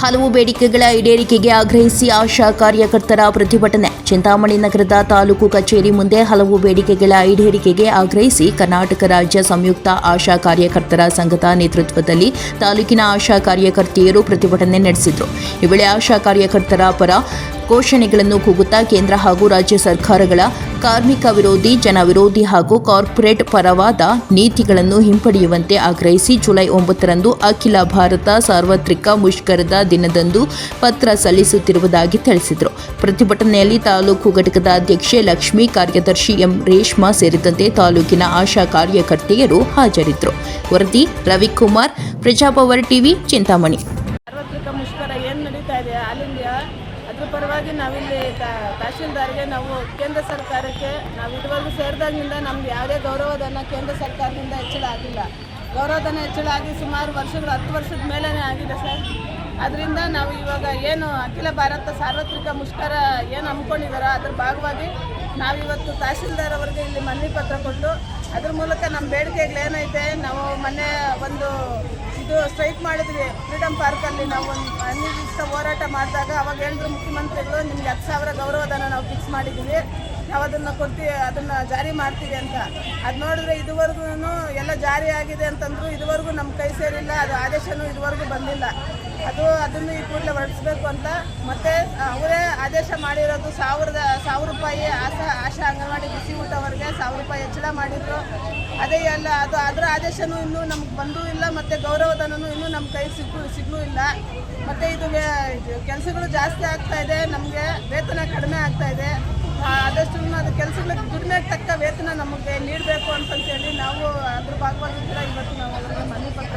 ಹಲವು ಬೇಡಿಕೆಗಳ ಈಡೇರಿಕೆಗೆ ಆಗ್ರಹಿಸಿ ಆಶಾ ಕಾರ್ಯಕರ್ತರ ಪ್ರತಿಭಟನೆ. ಚಿಂತಾಮಣಿ ನಗರದ ತಾಲೂಕು ಕಚೇರಿ ಮುಂದೆ ಹಲವು ಬೇಡಿಕೆಗಳ ಈಡೇರಿಕೆಗೆ ಆಗ್ರಹಿಸಿ ಕರ್ನಾಟಕ ರಾಜ್ಯ ಸಂಯುಕ್ತ ಆಶಾ ಕಾರ್ಯಕರ್ತರ ಸಂಘದ ನೇತೃತ್ವದಲ್ಲಿ ತಾಲೂಕಿನ ಆಶಾ ಕಾರ್ಯಕರ್ತೆಯರು ಪ್ರತಿಭಟನೆ ನಡೆಸಿದರು. ಈ ವೇಳೆ ಆಶಾ ಕಾರ್ಯಕರ್ತರ ಪರ ಘೋಷಣೆಗಳನ್ನು ಕೂಗುತ್ತಾ ಕೇಂದ್ರ ಹಾಗೂ ರಾಜ್ಯ ಸರ್ಕಾರಗಳ ಕಾರ್ಮಿಕ ವಿರೋಧಿ, ಜನ ವಿರೋಧಿ ಹಾಗೂ ಕಾರ್ಪೊರೇಟ್ ಪರವಾದ ನೀತಿಗಳನ್ನು ಹಿಂಪಡೆಯುವಂತೆ ಆಗ್ರಹಿಸಿ ಜುಲೈ ಒಂಬತ್ತರಂದು ಅಖಿಲ ಭಾರತ ಸಾರ್ವತ್ರಿಕ ಮುಷ್ಕರದ ದಿನದಂದು ಪತ್ರ ಸಲ್ಲಿಸುತ್ತಿರುವುದಾಗಿ ತಿಳಿಸಿದರು. ಪ್ರತಿಭಟನೆಯಲ್ಲಿ ತಾಲೂಕು ಘಟಕದ ಅಧ್ಯಕ್ಷೆ ಲಕ್ಷ್ಮಿ, ಕಾರ್ಯದರ್ಶಿ ಎಂ ರೇಷ್ಮಾ ಸೇರಿದಂತೆ ತಾಲೂಕಿನ ಆಶಾ ಕಾರ್ಯಕರ್ತೆಯರು ಹಾಜರಿದ್ದರು. ವರದಿ ರವಿಕುಮಾರ್, ಪ್ರಜಾಪವರ್ ಟಿವಿ, ಚಿಂತಾಮಣಿ. ಅದ್ರ ಪರವಾಗಿ ನಾವಿಲ್ಲಿ ತಹಶೀಲ್ದಾರ್ಗೆ ನಾವು ಕೇಂದ್ರ ಸರ್ಕಾರಕ್ಕೆ ನಾವು ಇದುವರೆಗೂ ಸೇರಿದಾಗಿಂದ ನಮ್ಗೆ ಯಾವುದೇ ಗೌರವಧನ ಕೇಂದ್ರ ಸರ್ಕಾರದಿಂದ ಹೆಚ್ಚಳ ಆಗಿಲ್ಲ. ಗೌರವಧನ ಹೆಚ್ಚಳ ಆಗಿ ಸುಮಾರು ವರ್ಷಗಳು, ಹತ್ತು ವರ್ಷದ ಮೇಲೇ ಆಗಿದೆ ಸರ್. ಅದರಿಂದ ನಾವು ಇವಾಗ ಏನು ಅಖಿಲ ಭಾರತ ಸಾರ್ವತ್ರಿಕ ಮುಷ್ಕರ ಏನು ಹಮ್ಮಿಕೊಂಡಿದ್ದಾರೋ ಅದ್ರ ಭಾಗವಾಗಿ ನಾವಿವತ್ತು ತಹಶೀಲ್ದಾರ್ ಅವರಿಗೆ ಇಲ್ಲಿ ಮನವಿ ಪತ್ರ ಕೊಟ್ಟು ಅದ್ರ ಮೂಲಕ ನಮ್ಮ ಬೇಡಿಕೆಗಳೇನೈತೆ ನಾವು ಮೊನ್ನೆ ಒಂದು ಇದು ಸ್ಟ್ರೈಕ್ ಮಾಡಿದ್ವಿ. ಫ್ರೀಡಮ್ ಪಾರ್ಕಲ್ಲಿ ನಾವು ಒಂದು ಅನಿರ್ದಿಷ್ಟ ಹೋರಾಟ ಮಾಡಿದಾಗ ಅವಾಗ ಹೇಳಿದ್ರು ಮುಖ್ಯಮಂತ್ರಿಗಳು ನಿಮ್ಗೆ ಹತ್ತು ಸಾವಿರ ಗೌರವಧನ ನಾವು ಫಿಕ್ಸ್ ಮಾಡಿದ್ದೀವಿ. ನಾವು ಅದನ್ನು ಕೊಡ್ತೀವಿ ಅದನ್ನು ಜಾರಿ ಮಾಡ್ತೀವಿ ಅಂತ. ಅದು ನೋಡಿದ್ರೆ ಇದುವರೆಗೂ ಎಲ್ಲ ಜಾರಿ ಆಗಿದೆ ಅಂತಂದ್ರು ಇದುವರೆಗೂ ನಮ್ಮ ಕೈ ಸೇರಿಲ್ಲ, ಅದು ಆದೇಶನೂ ಇದುವರೆಗೂ ಬಂದಿಲ್ಲ. ಅದು ಅದನ್ನು ಈ ಕೂಡಲೇ ಹೊರಡಿಸ್ಬೇಕು ಅಂತ ಮತ್ತೆ ಅವರೇ ಆದೇಶ ಮಾಡಿರೋದು ಸಾವಿರದ, ಸಾವಿರ ರೂಪಾಯಿ ಆಶಾ ಆಶಾ ಅಂಗನವಾಡಿ ಬಿಸಿ ಊಟವರೆಗೆ ಸಾವಿರ ರೂಪಾಯಿ ಹೆಚ್ಚಳ ಮಾಡಿದ್ರು. ಅದೇ ಎಲ್ಲ, ಅದು ಅದರ ಆದೇಶನೂ ಇನ್ನೂ ನಮ್ಗೆ ಬಂದೂ ಇಲ್ಲ, ಮತ್ತು ಗೌರವಧನೂ ಇನ್ನೂ ನಮ್ಮ ಕೈ ಸಿಕ್ಕು ಸಿಗ್ಲೂ ಇಲ್ಲ. ಮತ್ತು ಇದು ಕೆಲಸಗಳು ಜಾಸ್ತಿ ಆಗ್ತಾ ಇದೆ, ನಮಗೆ ವೇತನ ಕಡಿಮೆ ಆಗ್ತಾ ಇದೆ. ಆದಷ್ಟು ಅದು ಕೆಲಸಗಳಿಗೆ ದುಡಿಮೆಗೆ ತಕ್ಕ ವೇತನ ನಮಗೆ ನೀಡಬೇಕು ಅಂತಂತೇಳಿ ನಾವು ಅದ್ರ ಭಾಗವಾಗಿ ಇವತ್ತು ನಾವು ಮನೆ ಅದರ